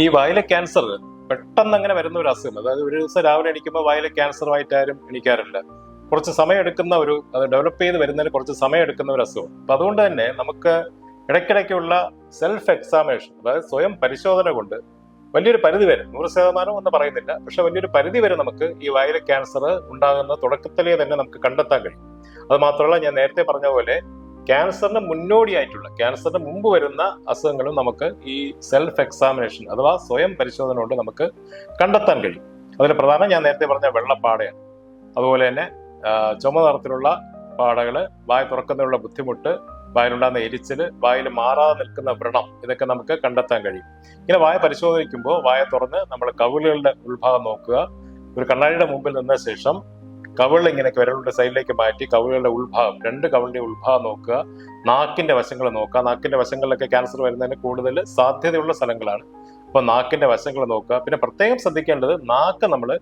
ഈ വായിലെ ക്യാൻസർ പെട്ടെന്ന് അങ്ങനെ വരുന്ന ഒരു അസുഖം. അതായത് ഒരു ദിവസം രാവിലെ എണീക്കുമ്പോൾ വായിലെ ക്യാൻസറുമായിട്ട് ആരും എണീക്കാറില്ല. കുറച്ച് സമയം എടുക്കുന്ന ഒരു അത് ഡെവലപ്പ് ചെയ്ത് വരുന്നതിന് കുറച്ച് സമയം എടുക്കുന്ന ഒരു അസുഖം. അപ്പൊ അതുകൊണ്ട് തന്നെ നമുക്ക് ഇടയ്ക്കിടയ്ക്കുള്ള സെൽഫ് എക്സാമിനേഷൻ അതായത് സ്വയം പരിശോധന കൊണ്ട് വലിയൊരു പരിധി വരെ നൂറ് ശതമാനം എന്ന് പറയുന്നില്ല പക്ഷെ വലിയൊരു പരിധി വരെ നമുക്ക് ഈ വയല ക്യാൻസർ ഉണ്ടാകുന്ന തുടക്കത്തിലേ തന്നെ നമുക്ക് കണ്ടെത്താൻ കഴിയും. അത് മാത്രമല്ല ഞാൻ നേരത്തെ പറഞ്ഞ പോലെ ക്യാൻസറിന് മുന്നോടിയായിട്ടുള്ള ക്യാൻസറിന് മുമ്പ് വരുന്ന അസുഖങ്ങളും നമുക്ക് ഈ സെൽഫ് എക്സാമിനേഷൻ അഥവാ സ്വയം പരിശോധന കൊണ്ട് നമുക്ക് കണ്ടെത്താൻ കഴിയും. അതിൽ പ്രധാനം ഞാൻ നേരത്തെ പറഞ്ഞ വെള്ളപ്പാടയാണ്. അതുപോലെ തന്നെ ചുമ നിറത്തിലുള്ള പാടകൾ വായ തുറക്കുന്നതിനുള്ള ബുദ്ധിമുട്ട് വായിലുണ്ടാകുന്ന എരിച്ചിൽ വായിൽ മാറാതെ നിൽക്കുന്ന വ്രണം ഇതൊക്കെ നമുക്ക് കണ്ടെത്താൻ കഴിയും. ഇങ്ങനെ വായ പരിശോധിക്കുമ്പോൾ വായ തുറന്ന് നമ്മൾ കവിളുകളുടെ ഉൾഭാഗം നോക്കുക. ഒരു കണ്ണാടിയുടെ മുമ്പിൽ നിന്ന ശേഷം കവിളിൽ ഇങ്ങനെ വിരലുടെ സൈഡിലേക്ക് മാറ്റി കവിളുകളുടെ ഉത്ഭാവം രണ്ട് കവിളിന്റെ ഉത്ഭാവം നോക്കുക. നാക്കിന്റെ വശങ്ങൾ നോക്കുക. നാക്കിന്റെ വശങ്ങളിലൊക്കെ ക്യാൻസർ വരുന്നതിന് കൂടുതൽ സാധ്യതയുള്ള സ്ഥലങ്ങളാണ്. അപ്പൊ നാക്കിന്റെ വശങ്ങൾ നോക്കുക. പിന്നെ പ്രത്യേകം ശ്രദ്ധിക്കേണ്ടത് നാക്ക് നമ്മൾ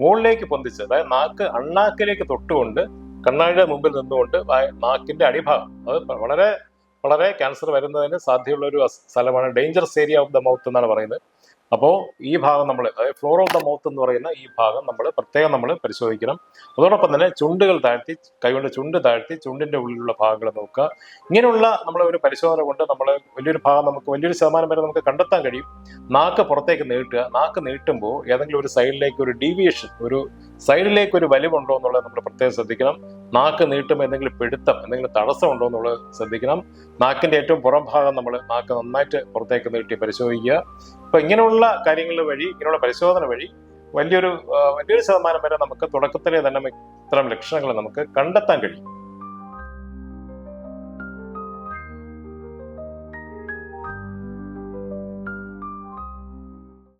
മുകളിലേക്ക് പൊന്തിച്ച് അതായത് നാക്ക് അണ്ണാക്കിലേക്ക് തൊട്ടുകൊണ്ട് കണ്ണാടിയുടെ മുമ്പിൽ നിന്നുകൊണ്ട് നാക്കിന്റെ അടിഭാഗം അത് വളരെ വളരെ ക്യാൻസർ വരുന്നതിന് സാധ്യതയുള്ള ഒരു സ്ഥലമാണ്. Dangerous area of the mouth എന്നാണ് പറയുന്നത്. അപ്പോൾ ഈ ഭാഗം നമ്മൾ ഫ്ലോർ ഓഫ് ദ മൗത്ത് എന്ന് പറയുന്ന ഈ ഭാഗം നമ്മൾ പ്രത്യേകം നമ്മൾ പരിശോധിക്കണം. അതോടൊപ്പം തന്നെ ചുണ്ടുകൾ താഴ്ത്തി കൈകൊണ്ട് ചുണ്ട് താഴ്ത്തി ചുണ്ടിന്റെ ഉള്ളിലുള്ള ഭാഗങ്ങൾ നോക്കുക. ഇങ്ങനെയുള്ള നമ്മൾ ഒരു പരിശോധന കൊണ്ട് നമ്മൾ വലിയൊരു ഭാഗം നമുക്ക് വലിയൊരു ശതമാനം വരെ നമുക്ക് കണ്ടെത്താൻ കഴിയും. നാക്ക് പുറത്തേക്ക് നീട്ടുക. നാക്ക് നീട്ടുമ്പോൾ ഏതെങ്കിലും ഒരു സൈഡിലേക്ക് ഒരു ഡീവിയേഷൻ ഒരു സൈഡിലേക്ക് ഒരു വലിവുണ്ടോ എന്നുള്ളത് നമ്മൾ പ്രത്യേകം ശ്രദ്ധിക്കണം. നാക്ക് നീട്ടുമ്പോൾ എന്തെങ്കിലും പിടുത്തം എന്തെങ്കിലും തടസ്സം ഉണ്ടോ എന്നുള്ളത് ശ്രദ്ധിക്കണം. നാക്കിന്റെ ഏറ്റവും പുറം ഭാഗം നമ്മൾ നാക്ക് നന്നായിട്ട് പുറത്തേക്ക് നീട്ടി പരിശോധിക്കുക. അപ്പൊ ഇങ്ങനെയുള്ള കാര്യങ്ങൾ വഴി ഇങ്ങനെയുള്ള പരിശോധന വഴി വലിയൊരു വലിയൊരു ശതമാനം വരെ നമുക്ക് തുടക്കത്തിലെ തന്നെ ഇത്തരം ലക്ഷണങ്ങൾ നമുക്ക് കണ്ടെത്താൻ കഴിയും.